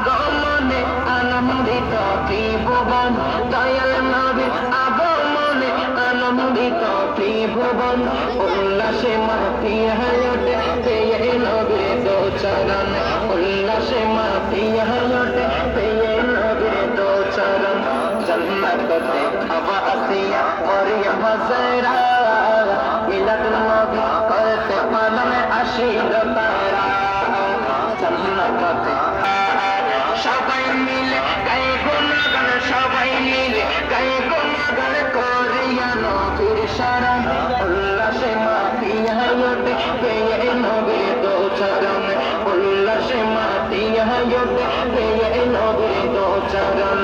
আগমনে আনন্দিত ত্রিভুবন, দয়াল নবীর আগমনে আনন্দিত ত্রিভুবন, উল্লাসে মাতি হয়ে ওঠে পেয়ে নবীর দো চরণ, উল্লাসে মাতি হয়ে পেয়ে নবীর দো চরণ জন্নত দেখাবা আসিয়া মরিয়ম জয়রা নবী করতে পালনে আসিল তারা জন্নত জগতে এলো চরণ